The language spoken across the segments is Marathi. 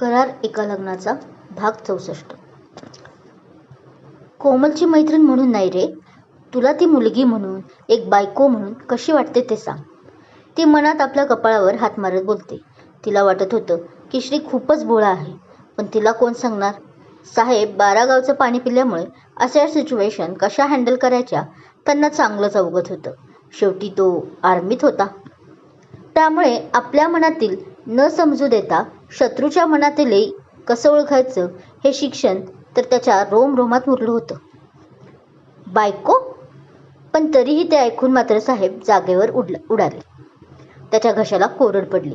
करार एका लग्नाचा भाग चौसष्ट. कोमलची मैत्रीण म्हणून नाही रे. तुला ती मुलगी म्हणून एक बायको म्हणून कशी वाटते ते सांग. ती मनात आपल्या कपाळावर हात मारत बोलते. तिला वाटत होतं की श्री खूपच भोळा आहे पण तिला कोण सांगणार? साहेब बारा गावचं पाणी पिल्यामुळे अशा सिच्युएशन कशा हँडल करायच्या? त्यांना चांगलंच अवगत होतं. शेवटी तो आर्मीत होता. त्यामुळे आपल्या मनातील न समजू देता शत्रूच्या मनातील कसं ओळखायचं हे शिक्षण तर त्याच्या रोम रोमात मुरलं होतं. बायको? पण तरीही ते ऐकून मात्र साहेब जागेवर उडला उडाले. त्याच्या घशाला कोरड पडली.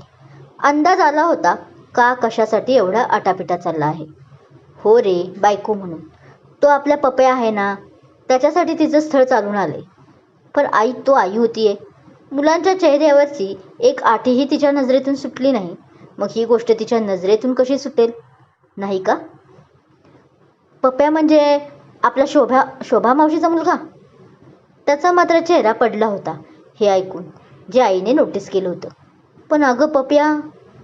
अंदाज आला होता का कशासाठी एवढा आटापिटा चालला आहे? हो रे बायको म्हणून. तो आपल्या पपया आहे ना? त्याच्यासाठी तिचं स्थळ चालून आले पण आई तो आई होतीये. मुलांच्या चेहऱ्यावरची एक आठही तिच्या नजरेतून सुटली नाही. मग ही गोष्ट तिच्या नजरेतून कशी सुटेल? नाही का? पप्या म्हणजे आपला शोभा शोभा मावशीचा मुलगा? त्याचा मात्र चेहरा पडला होता हे ऐकून जे आईने नोटीस केलं होतं. पण अगं पप्या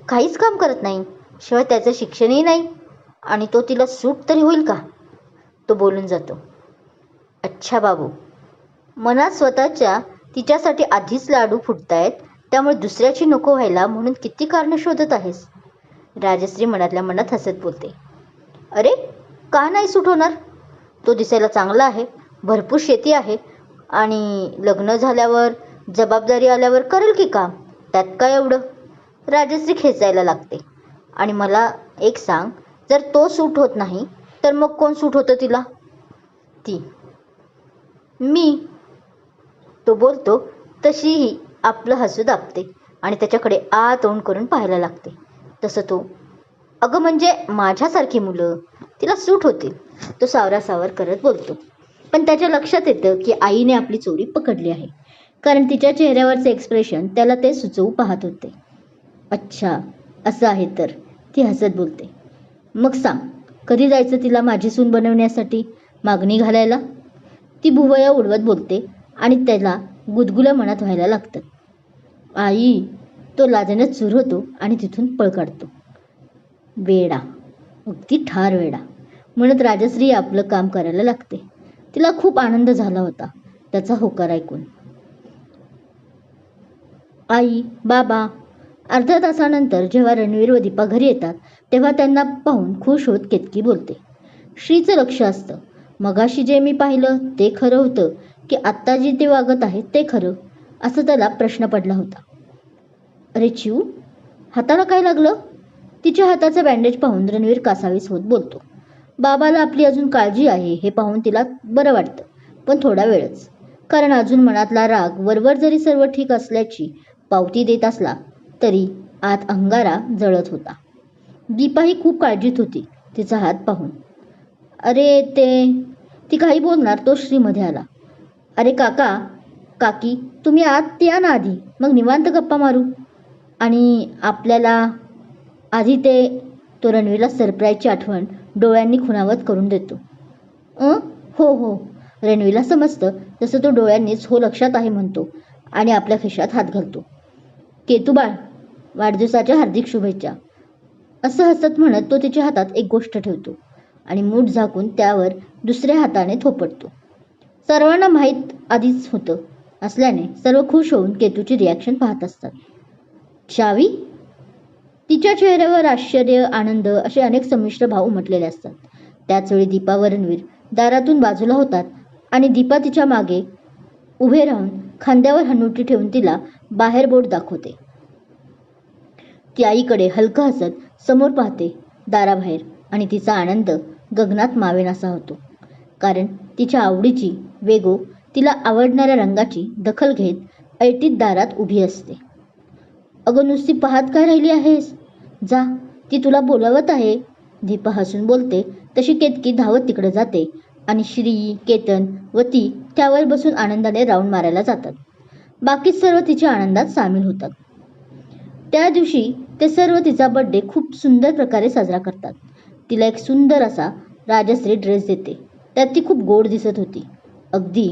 काहीच काम करत नाही. शिवाय त्याचं शिक्षणही नाही. आणि तो तिला सूट तरी होईल का? तो बोलून जातो. अच्छा बाबू मनात स्वतःच्या तिच्यासाठी आधीच लाडू फुटतायत त्यामुळे दुसऱ्याची नको व्हायला म्हणून किती कारणं शोधत आहेस? राजश्री मनातल्या मनात हसत बोलते. अरे का नाही सूट होणार? तो दिसायला चांगला आहे भरपूर शेती आहे आणि लग्न झाल्यावर जबाबदारी आल्यावर करेल की काम? त्यात काय एवढं? राजश्री खेचायला लागते. आणि मला एक सांग जर तो सूट होत नाही तर मग कोण सूट होतं तिला? ती. मी. तो बोलतो तशीही आपलं हसू दाबते आणि त्याच्याकडे आ तोंड करून पाहायला लागते. तसं तो अगं म्हणजे माझ्यासारखी मुलं तिला सूट होतील तो सावरासावर करत बोलतो. पण त्याच्या लक्षात येतं की आईने आपली चोरी पकडली आहे. कारण तिच्या चेहऱ्यावरचं एक्सप्रेशन त्याला ते सुचवू पाहत होते. अच्छा असं आहे तर ती हसत बोलते. मग सांग कधी जायचं तिला माझी सून बनवण्यासाठी? मागणी घालायला? ती भुवया उडवत बोलते. आणि त्याला गुदगुल्या मनात व्हायला लागतात आई तो लाजण्यात चूर होतो आणि तिथून पळ काढतो. वेडा अगदी ठार वेडा. म्हणत राजश्री आपलं काम करायला लागते. तिला खूप आनंद झाला होता त्याचा होकार ऐकून. आई बाबा अर्ध्या तासानंतर जेव्हा रणवीर व दीपा घरी येतात तेव्हा त्यांना पाहून खुश होत केतकी बोलते. श्रीचं लक्ष असतं. मगाशी जे मी पाहिलं ते खरं होतं. की आत्ता जे ते वागत आहे ते खरं असं त्याला प्रश्न पडला होता. अरे चिऊ हाताला काय लागलं? तिच्या हाताचं बँडेज पाहून रणवीर कासावीस होत बोलतो. बाबाला आपली अजून काळजी आहे हे पाहून तिला बरं वाटतं पण थोडा वेळच. कारण अजून मनातला राग वरवर जरी सर्व ठीक असल्याची पावती देत असला तरी आत अंगारा जळत होता. दीपाही खूप काळजीत होती तिचा हात पाहून. अरे ते ती काही बोलणार तो श्रीमध्ये आला. अरे काका काकी तुम्ही आत या ना आधी. मग निवांत गप्पा मारू. आणि आपल्याला आधी ते तो रणवीरला सरप्राईजची आठवण डोळ्यांनी खुणावत करून देतो. अं? हो हो. रणवीरला समजतं तसं तो डोळ्यांनीच हो लक्षात आहे म्हणतो आणि आपल्या खिशात हात घालतो. केतू बाळ वाढदिवसाच्या हार्दिक शुभेच्छा. असं हसत म्हणत तो तिच्या हातात एक गोष्ट ठेवतो आणि मूठ झाकून त्यावर दुसऱ्या हाताने थोपटतो. सर्वांना माहीत आधीच होतं असल्याने सर्व खुश होऊन केतूची रिॲक्शन पाहत असतात. शावी तिच्या चेहऱ्यावर आश्चर्य आनंद असे अनेक संमिश्र भाव उमटलेले असतात. त्याचवेळी दीपा व रणवीर दारातून बाजूला होतात आणि दीपा तिच्यामागे उभे राहून खांद्यावर हनुटी ठेवून तिला बाहेर बोट दाखवते. ती आईकडे हलकं हसत समोर पाहते दाराबाहेर आणि तिचा आनंद गगनात मावेनासा होतो. कारण तिच्या आवडीची वेगो तिला आवडणाऱ्या रंगाची दखल घेत ऐटीत दारात उभी असते. अगं नुसती पाहत काय राहिली आहेस? जा ती तुला बोलावत आहे. दीपा हसून बोलते तशी केतकी धावत तिकडे जाते आणि श्री केतन व ती त्यावर बसून आनंदाने राऊंड मारायला जातात. बाकी सर्व तिच्या आनंदात सामील होतात. त्या दिवशी ते सर्व तिचा बड्डे खूप सुंदर प्रकारे साजरा करतात. तिला एक सुंदर असा राजश्री ड्रेस देते. त्यात ती खूप गोड दिसत होती. अगदी.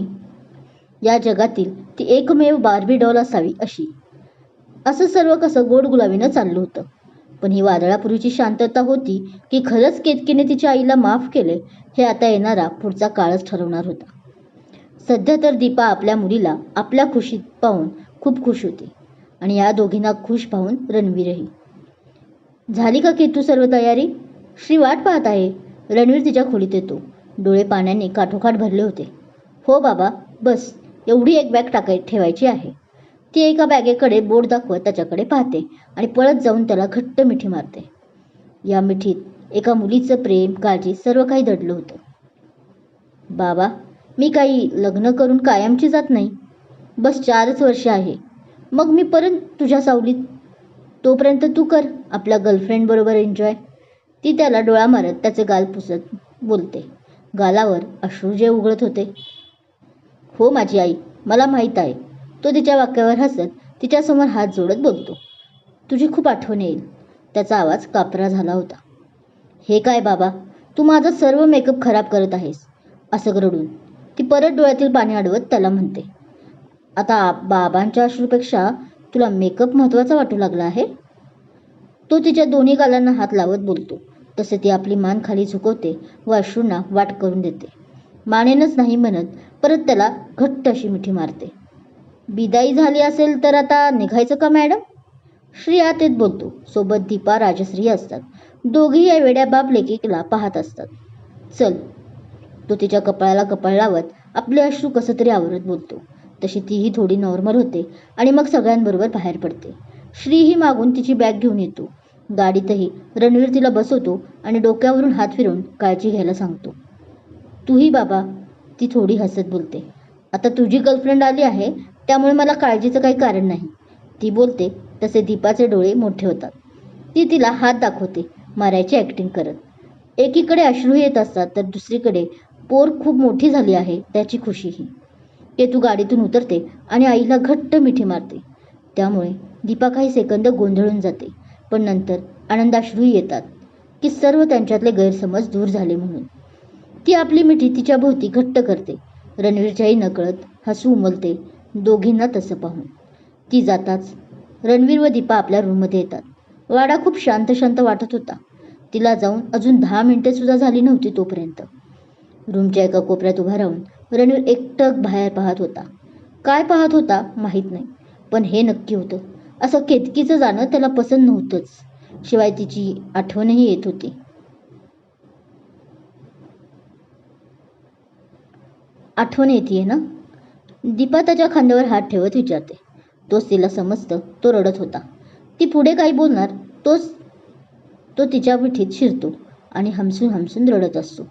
या जगातील ती एकमेव बार्बी डॉल असावी अशी. असं सर्व कसं गोड गुलाबीनं चाललं होतं. पण ही वादळापूर्वीची शांतता होती की खरंच केतकीने तिच्या आईला माफ केले हे आता येणारा पुढचा काळच ठरवणार होता. सध्या तर दीपा आपल्या मुलीला आपल्या खुशीत पाहून खूप खुश होती आणि या दोघींना खुश पाहून रणवीरही झाली का केतू सर्व तयारी? श्री वाट पाहत आहे. रणवीर तिच्या खोलीत येतो. डोळे पाण्याने काठोकाठ भरले होते. हो बाबा बस. एवढी एक बॅग टाकाय ठेवायची आहे. ती एका बॅगेकडे बोट दाखवत त्याच्याकडे पाहते आणि पळत जाऊन त्याला घट्ट मिठी मारते. या मिठीत एका मुलीचं प्रेम काळजी सर्व काही दडलं होतं. बाबा मी काही लग्न करून कायमची जात नाही. बस चारच वर्ष आहे. मग मी परत तुझ्या सावलीत. तोपर्यंत तू कर आपल्या गर्लफ्रेंडबरोबर एन्जॉय ती त्याला डोळा मारत त्याचे गाल पुसत बोलते. गालावर अश्रू जे उघळत होते. हो माझी आई. मला माहीत आहे. तो तिच्या वाक्यावर हसत तिच्यासमोर हात जोडत बोलतो. तुझी खूप आठवण येईल. त्याचा आवाज कापरा झाला होता. हे काय बाबा? तू माझा सर्व मेकअप खराब करत आहेस. असं रडून ती परत डोळ्यातील पाणी अडवत त्याला म्हणते. आता बाबांच्या अश्रूपेक्षा तुला मेकअप महत्त्वाचा वाटू लागला आहे? तो तिच्या दोन्ही गालांना हात लावत बोलतो. तसे ती आपली मान खाली झुकवते व अश्रूंना वाट करून देते. मानेनच नाही म्हणत परत त्याला घट्ट अशी मिठी मारते. बिदाई झाली असेल तर आता निघायचं का मॅडम? श्री तेच बोलतो. सोबत दीपा राजश्री असतात. दोघी या वेड्या बाप लेकीला पाहत असतात. चल. तो तिच्या कपाळाला कपाळ लावत आपले अश्रू कसं तरी आवरत बोलतो. तशी तीही थोडी नॉर्मल होते आणि मग सगळ्यांबरोबर बाहेर पडते. श्रीही मागून तिची बॅग घेऊन येतो. गाडीतही रणवीर तिला बसवतो आणि डोक्यावरून हात फिरवून काळजी घ्यायला सांगतो. तूही बाबा ती थोडी हसत बोलते. आता तुझी गर्लफ्रेंड आली आहे त्यामुळे मला काळजीचं काही कारण नाही. ती बोलते तसे दीपाचे डोळे मोठे होतात. ती तिला हात दाखवते मारायची ॲक्टिंग करत. एकीकडे अश्रू येत असतात तर दुसरीकडे पोर खूप मोठी झाली आहे त्याची खुशीही. केतू गाडीतून उतरते आणि आईला घट्ट मिठी मारते. त्यामुळे दीपा काही सेकंद गोंधळून जाते पण नंतर आनंदाश्रूही येतात की सर्व त्यांच्यातले गैरसमज दूर झाले म्हणून. ती आपली मिठी तिच्या भोवती घट्ट करते. रणवीरच्याही नकळत हसू उमलते दोघींना तसं पाहून. ती जाताच रणवीर व दीपा आपल्या रूममध्ये येतात. वाडा खूप शांत शांत वाटत होता. तिला जाऊन अजून दहा मिनिटे सुद्धा झाली नव्हती तोपर्यंत. रूमच्या एका कोपऱ्यात उभा राहून रणवीर एकटक बाहेर पाहत होता. काय पाहत होता माहीत नाही पण हे नक्की होतं. असं केतकीचं जाणं त्याला पसंत नव्हतंच. शिवाय तिची आठवणही येत होती. आठवण येते ना? दीपा त्याच्या खांद्यावर हात ठेवत विचारते. तोच तिला समजतं तो रडत होता. ती पुढे काही बोलणार? तोच तो तिच्या पिठीत शिरतो आणि हमसून हमसून रडत असतो.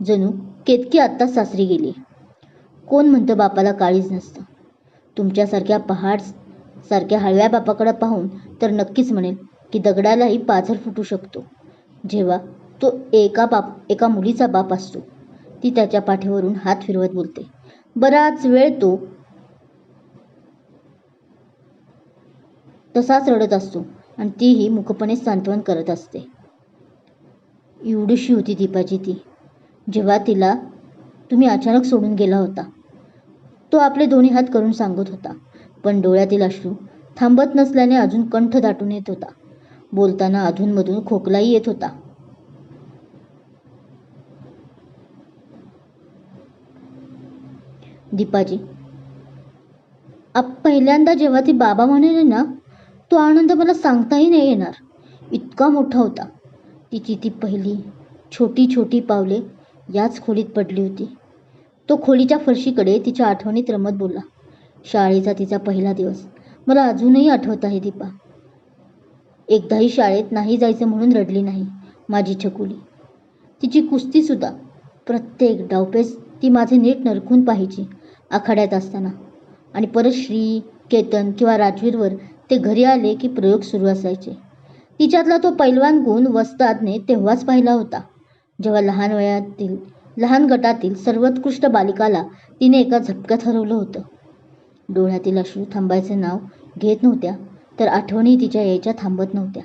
जणू केतकी आत्ताच सासरी गेली कोण म्हणतं बापाला काळीज नसतं? तुमच्यासारख्या पहाड सारख्या हळव्या बापाकडं पाहून तर नक्कीच म्हणेल की दगडालाही पाझर फुटू शकतो. जेव्हा तो एका बाप एका मुलीचा बाप असतो. ती त्याच्या पाठीवरून हात फिरवत बोलते. बराच वेळ तो तसाच रडत असतो आणि तीही मुखपणे सांत्वन करत असते. एवढीशी होती दीपाची ती. जेव्हा तिला तुम्ही अचानक सोडून गेला होता. तो आपले दोन्ही हात करून सांगत होता. पण डोळ्यातील अश्रू थांबत नसल्याने अजून कंठ दाटून येत होता. बोलताना अधूनमधून खोकलाही येत होता. दीपाजी. आप पहिल्यांदा जेव्हा ती बाबा म्हणाले ना तो आनंद मला सांगताही नाही येणार. इतका मोठा होता. तिची ती पहिली छोटी छोटी पावले याच खोलीत पडली होती. तो खोलीच्या फरशीकडे तिच्या आठवणीत रमत बोलला. शाळेचा तिचा पहिला दिवस. मला अजूनही आठवत आहे दीपा. एकदाही शाळेत नाही जायचं म्हणून रडली नाही माझी छकुली. तिची कुस्तीसुद्धा प्रत्येक डावपेच ती माझे नीट नरखून पाहिजे आखाड्यात असताना. आणि परत श्री केतन किंवा राजवीरवर ते घरी आले की प्रयोग सुरू असायचे. तिच्यातला तो पैलवान गुण वस्तादने तेव्हाच पाहिला होता. जेव्हा लहान वयातील लहान गटातील सर्वोत्कृष्ट बालिकाला तिने एका झपक्यात हरवलं होतं. डोळ्यातील अश्रू थांबायचे नाव घेत नव्हत्या तर आठवणी तिच्या यायच्या थांबत नव्हत्या.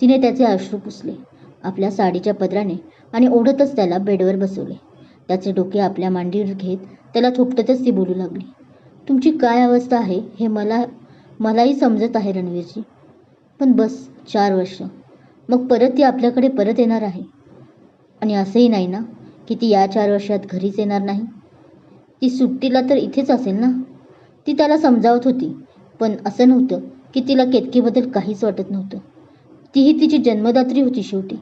तिने त्याचे अश्रू पुसले आपल्या साडीच्या पदराने आणि ओढतच त्याला बेडवर बसवले. त्याचे डोके आपल्या मांडीवर घेत त्याला थोपटतच ती बोलू लागली. तुमची काय अवस्था आहे हे मला मलाही समजत आहे रणवीरजी. पण बस चार वर्ष. मग परत ती आपल्याकडे परत येणार आहे. आणि असंही नाही ना की ती या चार वर्षात घरीच येणार नाही. ती सुट्टीला तर इथेच असेल ना? ती त्याला समजावत होती. पण असं नव्हतं की तिला केतकीबद्दल काहीच वाटत नव्हतं. तीही तिची जन्मदात्री होती शेवटी.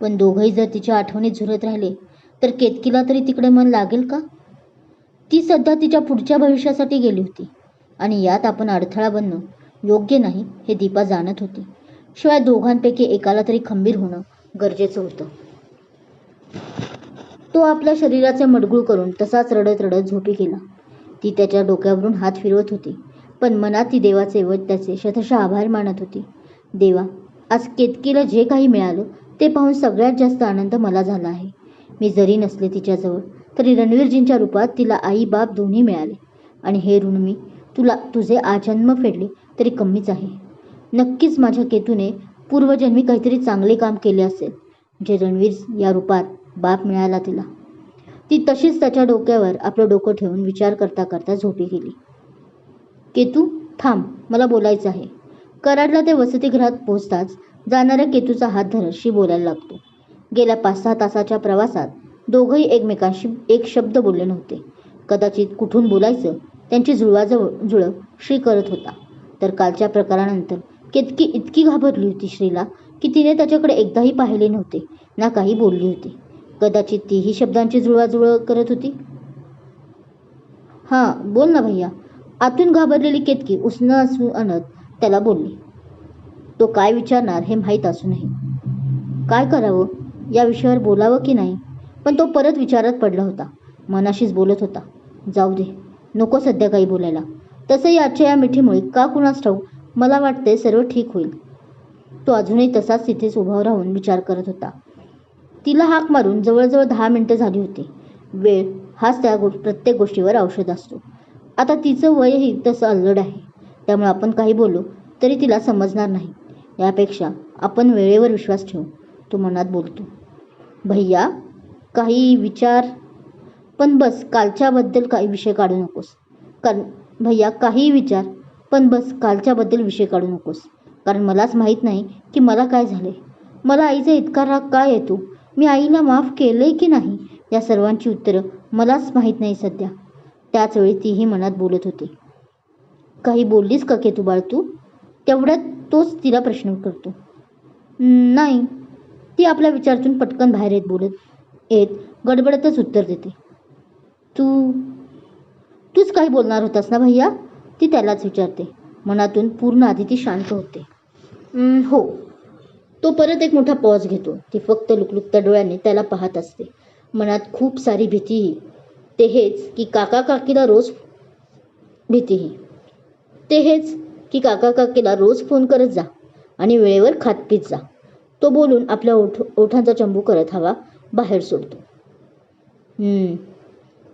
पण दोघंही जर तिच्या आठवणीत झुरत राहिले तर केतकीला तरी तिकडे मन लागेल का? ती सध्या तिच्या पुढच्या भविष्यासाठी गेली होती आणि यात आपण अडथळा बनणं योग्य नाही हे दीपा जाणत होती. शिवाय दोघांपैकी एकाला तरी खंबीर होणं गरजेचं होतं. तो आपल्या शरीराचे मडगूळ करून तसाच रडत रडत झोपी गेला. ती त्याच्या डोक्यावरून हात फिरवत होती पण मनात ती देवाचे व त्याचे शतशः आभार मानत होती. देवा आज केतकीला जे काही मिळालं ते पाहून सगळ्यात जास्त आनंद मला झाला आहे. मी जरी नसले तिच्याजवळ तरी रणवीरजींच्या रूपात तिला आई बाप दोन्ही मिळाले. आणि हे ऋण मी तुला तुझे आजन्म फेडले तरी कमीच आहे. नक्कीच माझ्या केतूने पूर्वजन्मी काहीतरी चांगले काम केले असेल जे रणवीर या रूपात बाप मिळाला तिला. ती तशीच त्याच्या डोक्यावर आपलं डोकं ठेवून विचार करता करता झोपी गेली. केतू थांब मला बोलायचं आहे. कराडला ते वसतिगृहात पोहोचताच जाणाऱ्या केतूचा हात धरशी बोलायला लागतो. गेल्या पाच सहा तासाच्या प्रवासात दोघंही एकमेकांशी एक शब्द बोलले नव्हते. कदाचित कुठून बोलायचं त्यांची जुळवाजवळ जुळव श्री करत होता. तर कालच्या प्रकारानंतर केतकी इतकी घाबरली होती श्रीला की तिने त्याच्याकडे एकदाही पाहिले नव्हते ना काही बोलली होती. कदाचित तीही शब्दांची जुळवाजुळव करत होती? हां बोल ना भैया. आतून घाबरलेली केतकी उसणं असू आणत त्याला बोलली. तो काय विचारणार हे माहीत असूनही. काय करावं? या विषयावर बोलावं की नाही? पण तो परत विचारात पडला होता. मनाशीच बोलत होता. जाऊ दे नको सध्या काही बोलायला. तसंही आजच्या या मिठीमुळे का कुणास ठाऊक? मला वाटते सर्व ठीक होईल. तो अजूनही तसाच तिथेच उभा राहून विचार करत होता. तिला हाक मारून जवळजवळ दहा मिनटं झाली होती. वेळ हाच त्या गो प्रत्येक गोष्टीवर औषध असतो. आता तिचं वयही तसं अल्लड आहे. त्यामुळे आपण काही बोललो तरी तिला समजणार नाही. यापेक्षा आपण वेळेवर विश्वास ठेवू. तो मनात बोलतो भैया काही विचार पण बस कालच्याबद्दल काही विषय काढू नकोस. कारण भैया काही विचार पण बस कालच्याबद्दल विषय काढू नकोस. कारण मलाच माहीत नाही की मला काय झाले मला आईचा इतका राग काय येतो? मी आईला माफ केलंय की नाही? या सर्वांची उत्तरं मलाच माहीत नाही सध्या. त्याचवेळी तीही मनात बोलत होती. काही बोललीस का केतू बाळ तू? तेवढ्यात तोच तिला प्रश्न करतो. नाही ती आपल्या विचारातून पटकन बाहेर येत बोलत येत गडबडतच उत्तर देते. तू तूच काही बोलणार होतास ना भैया? ती त्यालाच विचारते. मनातून पूर्ण आधी ती शांत होते. हो. तो परत एक मोठा पॉज घेतो. ती फक्त लुकलुकत्या डोळ्याने त्याला पाहत असते. मनात खूप सारी भीतीही. ते हेच की काका काकीला रोज भीतीही. ते हेच की काका काकीला रोज फोन करत जा आणि वेळेवर खात पीत जा. तो बोलून आपल्या ओठ ओठांचा चंबू करत हवा बाहेर सोडतो.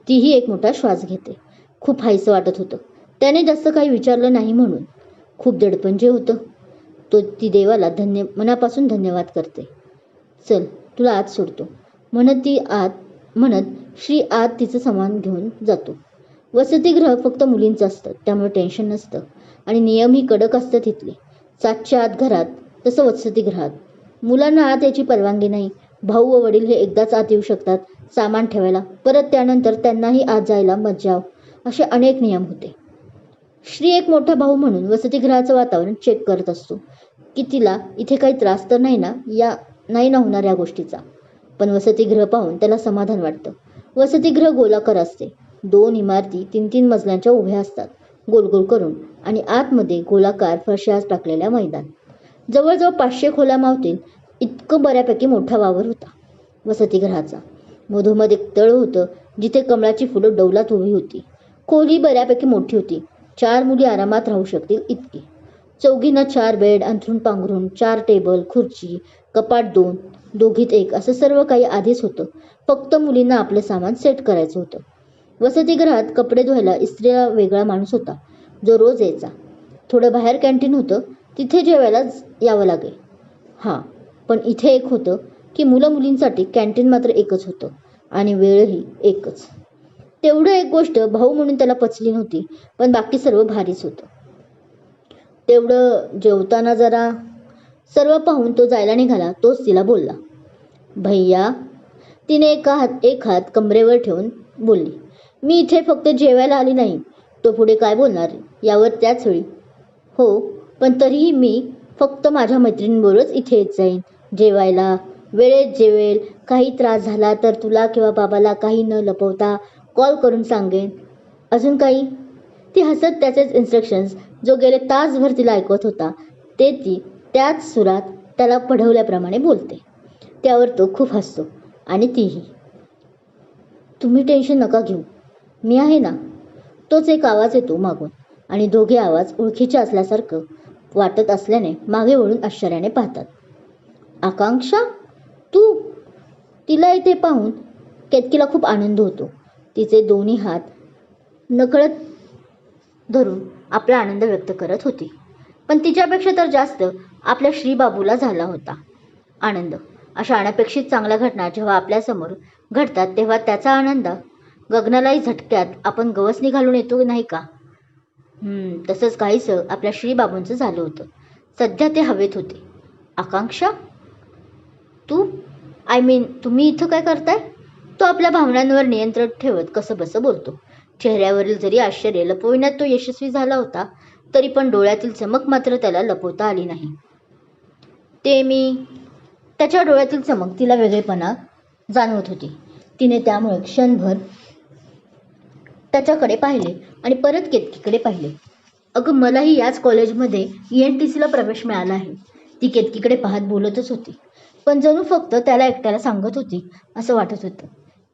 तीही एक मोठा श्वास घेते. खूप हायसं वाटत होतं. त्याने जास्त काही विचारलं नाही म्हणून. खूप दडपण जे होतं. तो ती देवाला धन्य मनापासून धन्यवाद करते. चल तुला आत सोडतो. म्हणत ती आत म्हणत श्री आत तिचं सामान घेऊन जातो. वसतिगृह फक्त मुलींचं असतं. त्यामुळे टेन्शन नसतं. आणि नियमही कडक असतात तिथले सातच्या आत घरात तसं वसतिगृहात मुलांना आत याची परवानगी नाही. भाऊ व वडील हे एकदाच आत येऊ शकतात सामान ठेवायला. परत त्यानंतर त्यांनाही आत जायला मज्जाव असे अनेक नियम होते. श्री एक मोठा भाऊ म्हणून वसतिगृहाचं वातावरण चेक करत असतो. की तिला इथे काही त्रास तर नाही ना? या नाही ना होणार या गोष्टीचा. पण वसतिगृह पाहून त्याला समाधान वाटतं. वसतिगृह गोलाकार असते. दोन इमारती तीन तीन मजल्यांच्या उभ्या असतात. गोल गोल करून आणि आतमध्ये गोलाकार फरशास टाकलेल्या मैदान. जवळजवळ पाचशे खोल्या मावतील. इतकं बऱ्यापैकी मोठा वावर होता. वसतिगृहाचा. मधोमध एक तळ होतं जिथे कमळाची फुलं डौलात उभी होती. खोली बऱ्यापैकी मोठी होती. चार मुली आरामात राहू शकतील इतकी. चौघींना चार बेड अंथरूण पांघरून चार टेबल खुर्ची कपाट दोन दोघीत एक असं सर्व काही आधीच होतं. फक्त मुलींना आपलं सामान सेट करायचं होतं. वसतिगृहात कपडे धुवायला इस्त्रीला वेगळा माणूस होता. जो रोज यायचा. थोडं बाहेर कॅन्टीन होतं तिथे जेवायला यावं लागेल. हां पण इथे एक होतं की मुलं मुलींसाठी कॅन्टीन मात्र एकच होतं आणि वेळही एकच. तेवढं एक गोष्ट भाऊ म्हणून त्याला पचली नव्हती पण बाकी सर्व भारीच होतं. तेवढं जेवताना जरा सर्व पाहून तो जायला निघाला तोच तिला बोलला भैया तिने एका हात एक हात कमरेवर ठेवून बोलली मी इथे फक्त जेवायला आली नाही तो पुढे काय बोलणार? यावर त्याच वेळी. हो पण तरीही मी फक्त माझ्या मैत्रिणींबरोबरच इथे येत जाईन. जेवायला वेळेत जेवेल. काही त्रास झाला तर तुला किंवा बाबाला काही न लपवता कॉल करून सांगेन. अजून काही? ती हसत त्याचेच इन्स्ट्रक्शन्स जो गेले तासभर तिला ऐकवत होता. ते ती त्याच सुरात त्याला पढवल्याप्रमाणे बोलते. त्यावर तो खूप हसतो आणि तीही. तुम्ही टेन्शन नका घेऊ. मी आहे ना? तोच एक आवाज येतो मागून आणि दोघे आवाज ओळखीचे असल्यासारखं वाटत असल्याने मागे वळून आश्चर्याने पाहतात. आकांक्षा तू तिला इथे पाहून केतकीला खूप आनंद होतो. तिचे दोन्ही हात नकळत धरून आपला आनंद व्यक्त करत होती. पण तिच्यापेक्षा तर जास्त आपल्या श्रीबाबूला झाला होता आनंद. अशा अनपेक्षित चांगल्या घटना जेव्हा आपल्यासमोर घडतात तेव्हा त्याचा आनंद गगनालाही झटक्यात आपण गवसणी घालून येतो नाही का? तसंच काहीसं आपल्या श्रीबाबूंचं झालं होतं. सध्या ते हवेत होते. आकांक्षा? तू? आय मीन तुम्ही इथं काय करताय? तो आपल्या भावनांवर नियंत्रण ठेवत कसं बसं बोलतो. चेहऱ्यावरील जरी आश्चर्य लपविण्यात तो यशस्वी झाला होता तरी पण डोळ्यातील चमक मात्र त्याला लपवता आली नाही. ते मी त्याच्या डोळ्यातील चमक तिला वेगळेपणा जाणवत होती. तिने त्यामुळे क्षणभर त्याच्याकडे पाहिले. आणि परत केतकीकडे पाहिले. अगं मलाही याच कॉलेजमध्ये ई एन टी सीला प्रवेश मिळाला आहे. ती केतकीकडे पाहत बोलतच होती. पण जणू फक्त त्याला एकट्याला सांगत होती असं वाटत होतं.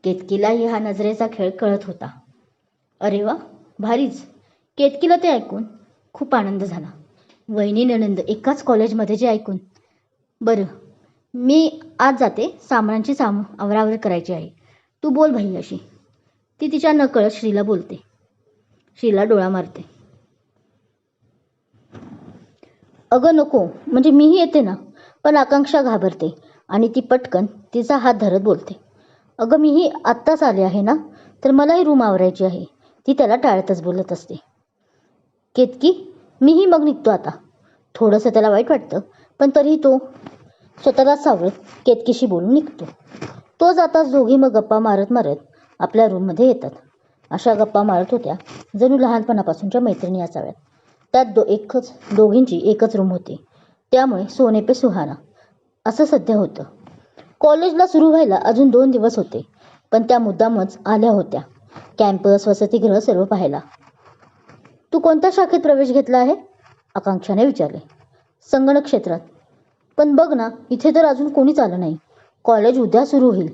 केतकीलाही हा नजरेचा खेळ कळत होता. अरे वा भारीच. केतकीला ते ऐकून खूप आनंद झाला. वहिनी ननंद एकाच कॉलेजमध्ये जे ऐकून. बरं मी आज जाते सामानांची साम आवरावर करायची आहे. तू बोल भाई अशी. ती तिच्या नकळत श्रीला बोलते. शिला डोळा मारते. अगं नको म्हणजे मीही येते ना पण आकांक्षा घाबरते आणि ती पटकन तिचा हात धरत बोलते. अगं मीही आत्ताच आले आहे ना तर मलाही रूम आवरायची आहे ती त्याला टाळतच बोलत असते. केतकी मीही मग निघतो आता. थोडंसं त्याला वाईट वाटतं पण तरीही तो स्वतःला सावरत केतकीशी बोलून निघतो. तो जाताच दोघी मग गप्पा मारत मारत आपल्या रूममध्ये येतात. अशा गप्पा मारत होत्या जणू लहानपणापासूनच्या मैत्रिणी असाव्यात. त्यात दो एकच दोघींची एकच रूम होती. त्यामुळे सोने पे सुहाना असं सध्या होतं. कॉलेजला सुरू व्हायला अजून दोन दिवस होते पण त्या मुद्दामच आल्या होत्या. कॅम्पस वसतिगृह सर्व पाहायला. तू कोणत्या शाखेत प्रवेश घेतला आहे? आकांक्षाने विचारले. संगणक क्षेत्रात. पण बघ ना इथे तर अजून कोणीच आलं नाही. कॉलेज उद्या सुरू होईल.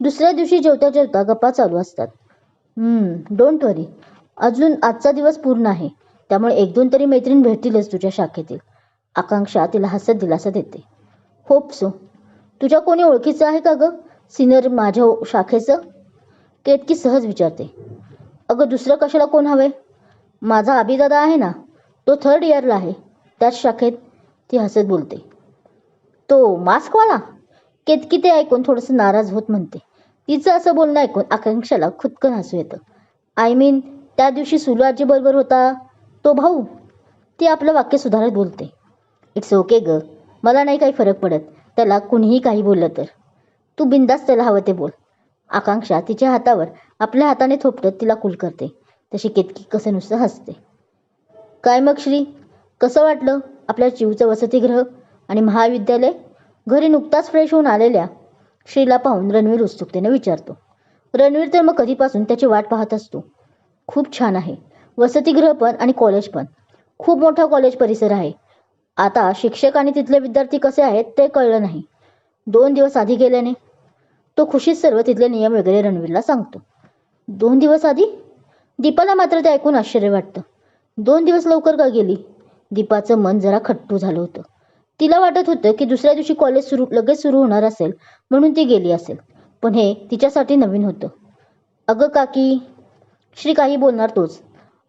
दुसऱ्या दिवशी जेवता जेवता गप्पा चालू असतात. डोंट वरी अजून आजचा दिवस पूर्ण आहे. त्यामुळे एक दोन तरी मैत्रीण भेटतीलच तुझ्या शाखेतील. आकांक्षा तिला हसत दिलासा देते. Hope so. तुझ्या कोणी ओळखीचं आहे का गं? सिनियर माझ्या शाखेचं? केतकी सहज विचारते. अगं दुसरं कशाला कोण हवे माझा अभिदादा आहे ना? तो थर्ड इयरला आहे. त्याच शाखेत ती हसत बोलते. तो मास्कवाला केतकी ते ऐकून थोडंसं नाराज होत म्हणते. तिचं असं बोलणं ऐकून आकांक्षाला खुदकन हसू येतं. आय मीन त्या दिवशी सुलू बरोबर होता. तो भाऊ ती आपलं वाक्य सुधारत बोलते. इट्स ओके ग मला नाही काही फरक पडत. त्याला कुणीही काही बोललं तर. तू बिंदास त्याला हवं ते बोल. आकांक्षा तिच्या हातावर आपल्या हाताने थोपटत तिला कुल करते. तशी केतकी कसं नुसतं हसते. काय मग श्री? कसं वाटलं आपल्या चिवचं वसतिगृह आणि महाविद्यालय? घरी नुकताच फ्रेश होऊन आलेल्या श्रीला पाहून रणवीर उत्सुकतेने विचारतो. रणवीर तर मग कधीपासून त्याची वाट पाहत असतो? खूप छान आहे. वसतिगृह पण आणि कॉलेज पण. खूप मोठा कॉलेज परिसर आहे. आता शिक्षक आणि तिथले विद्यार्थी कसे आहेत ते कळलं नाही. दोन दिवस आधी गेल्याने? तो खुशीत सर्व तिथले नियम वगैरे रणवीरला सांगतो. दोन दिवस आधी? दीपाला मात्र ते ऐकून आश्चर्य वाटतं. दोन दिवस लवकर का गेली? दीपाचं मन जरा खट्टू झालं होतं. तिला वाटत होतं की दुसऱ्या दिवशी कॉलेज सुरू लगेच सुरू होणार असेल म्हणून ती गेली असेल. पण हे तिच्यासाठी नवीन होतं. अगं काकी श्री काही बोलणार तोच.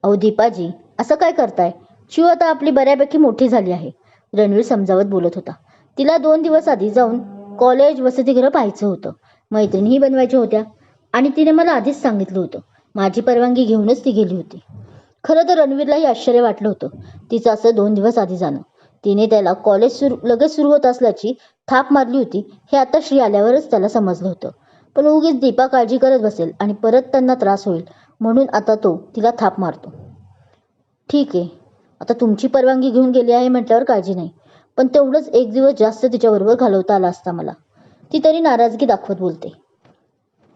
अहो दीपाजी असं काय करताय? शिव आता आपली बऱ्यापैकी मोठी झाली आहे रणवीर समजावत बोलत होता. तिला दोन दिवस आधी जाऊन कॉलेज वसतिगृह पाहायचं होतं. मैत्रिणीही बनवायच्या होत्या. आणि तिने मला आधीच सांगितलं होतं माझी परवानगी घेऊनच ती गेली होती. खरं तर रणवीरलाही आश्चर्य वाटलं होतं. तिचं असं दोन दिवस आधी जाणं. तिने त्याला कॉलेज सुरू लगेच सुरू होत असल्याची थाप मारली होती हे आता श्री आल्यावरच त्याला समजलं होतं. पण उगीच दीपा काळजी करत बसेल आणि परत त्यांना त्रास होईल म्हणून आता तो तिला थाप मारतो. ठीक आहे आता तुमची परवानगी घेऊन गेली आहे म्हटल्यावर काळजी नाही पण तेवढंच एक दिवस जास्त तिच्याबरोबर घालवता आला असता मला. ती तरी नाराजगी दाखवत बोलते.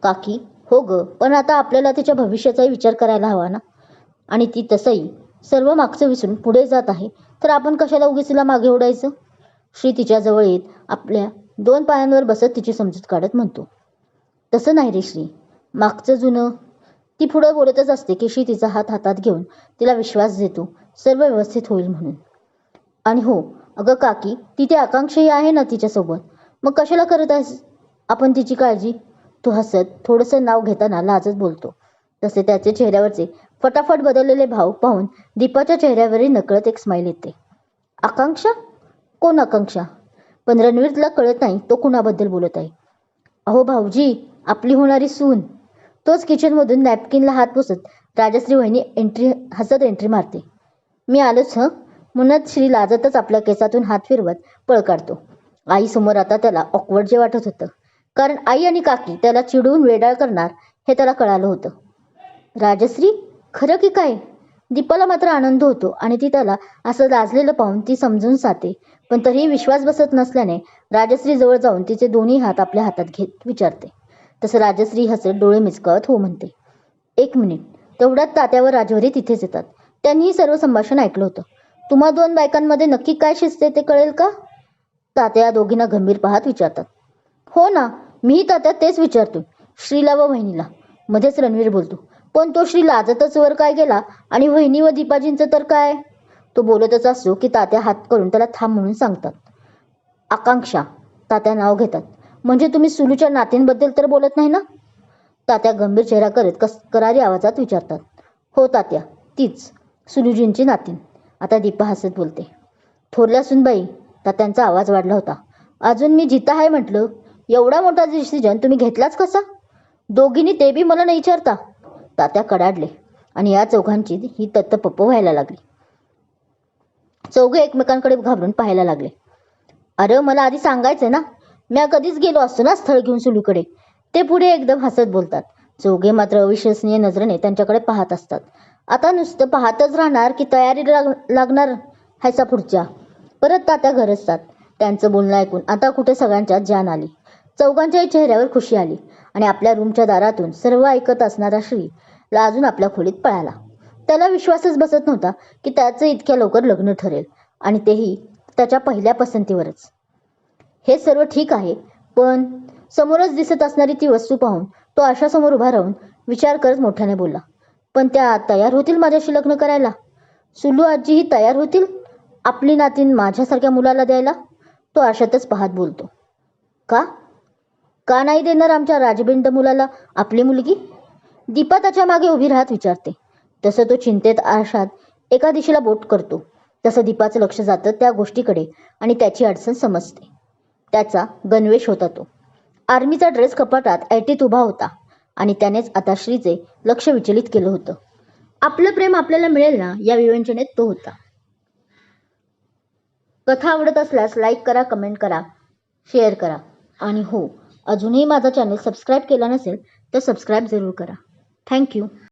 काकी हो ग पण आता आपल्याला तिच्या भविष्याचाही विचार करायला हवा ना? आणि ती तसंही सर्व मागचं विसरून पुढे जात आहे. तर आपण कशाला उगीच तिला मागे ओढायचं? श्री तिच्याजवळ येत आपल्या दोन पायांवर बसत तिची समजूत काढत म्हणतो. तसं नाही रे श्री. मागचं जुनं ती पुढे बोलतच असते की श्री तिचा हात हातात घेऊन तिला विश्वास देतो सर्व व्यवस्थित होईल म्हणून. आणि हो अगं काकी तिथे आकांक्षाही आहे ना तिच्यासोबत? मग कशाला करत आहेस आपण तिची काळजी? तो हसत थोडंसं नाव घेताना लाजत बोलतो. तसे त्याचे चेहऱ्यावरचे फटाफट बदललेले भाव पाहून दीपाच्या चेहऱ्यावरही नकळत एक स्माईल येते. आकांक्षा? कोण आकांक्षा? पण रणवीरला कळत नाही तो कुणाबद्दल बोलत आहे. अहो भाऊजी आपली होणारी सून. तोच किचनमधून नॅपकिनला हात पुसत राजश्री वहिनी एंट्री हसत एंट्री मारते. मी आलोच हं? म्हणत श्री लाजतच आपल्या केसातून हात फिरवत पळ काढतो. आईसमोर आता त्याला ऑकवर्ड जे वाटत होतं. कारण आई आणि काकी त्याला चिडवून वेडाळ करणार हे त्याला कळालं होतं. राजश्री? खरं की काय? दीपाला मात्र आनंद होतो आणि ती त्याला असं लाजलेलं पाहून ती समजून जाते. पण तरीही विश्वास बसत नसल्याने राजश्री जवळ जाऊन तिचे दोन्ही हात आपल्या हातात घेत विचारते. तसं राजश्री हसत डोळे मिचकावत हो म्हणते. एक मिनिट. तेवढ्यात तात्यावर राजवरी तिथेच येतात. त्यांनीही सर्व संभाषण ऐकलं होतं. तुम्हा दोन बायकांमध्ये नक्की काय शिजते ते कळेल का? तात्या दोघींना गंभीर पाहत विचारतात. हो ना मीही तात्या तेच विचारतोय. श्रीला व वहिनीला. मध्येच रणवीर बोलतो. पण तो श्री लाजतच वर काय गेला? आणि वहिनी व दीपाजींचं तर काय? तो बोलतच असतो की तात्या हात करून त्याला थांब म्हणून सांगतात. आकांक्षा तात्या नाव घेतात. म्हणजे तुम्ही सुलूच्या नातींबद्दल तर बोलत नाही ना? तात्या गंभीर चेहरा करत कस करारी आवाजात विचारतात. हो तात्या तीच सुलूजींची नातीन. आता दीपा हसत बोलते. थोरल्या सुनबाई तात्यांचा आवाज वाढला होता. अजून मी जिता आहे म्हटलं. एवढा मोठा डिसिजन तुम्ही घेतलाच कसा? दोघींनी ते बी मला नाही विचारता. तात्या कडाडले आणि या चौघांची ही तत्तपप्प व्हायला लागली. चौघे एकमेकांकडे घाबरून पाहायला लागले. अरे मला आधी सांगायचं ना? म्या कधीच गेलो असतो ना स्थळ घेऊन सुलूकडे? ते पुढे एकदम हसत बोलतात. चौघे मात्र अविश्वसनीय नजरेने त्यांच्याकडे पाहत असतात. आता नुसतं पाहतच राहणार की तयारी लाग लागणार ह्याचा पुढच्या. परत तात्या घरसतात त्यांचं बोलणं ऐकून आता कुठे सगळ्यांच्या जान आली. चौघांच्याही चेहऱ्यावर खुशी आली. आणि आपल्या रूमच्या दारातून सर्व ऐकत असणारा श्री लाजून आपल्या खोलीत पळाला. त्याला विश्वासच बसत नव्हता की त्याचं इतक्या लवकर लग्न ठरेल आणि तेही त्याच्या पहिल्या पसंतीवरच. हे सर्व ठीक आहे पण समोरच दिसत असणारी ती वस्तू पाहून तो आशासमोर उभा राहून विचार करत मोठ्याने बोलला पण त्या तयार होतील माझ्याशी लग्न करायला? सुलू आजीही तयार होतील? आपली नातीन माझ्यासारख्या मुलाला द्यायला? तो आशातच पाहत बोलतो. का? का नाही देणार आमच्या राजबिंड मुलाला? आपली मुलगी? दीपा त्याच्यामागे उभी राहत विचारते. तसं तो चिंतेत आशात एका दिशेला बोट करतो. तसं दीपाचं लक्ष जातं त्या गोष्टीकडे आणि त्याची अडचण समजते. त्याचा गणवेश होता तो. आर्मीचा ड्रेस कपाटात ऐटीत उभा होता आणि त्यानेच आता श्रीचे लक्ष विचलित केलं होतं. आपलं प्रेम आपल्याला मिळेल ना या विवंचनेत तो होता. कथा आवडत असल्यास लाईक करा कमेंट करा शेअर करा. आणि हो अजूनही माझा चॅनल सबस्क्राईब केला नसेल तर सबस्क्राईब जरूर करा. थँक्यू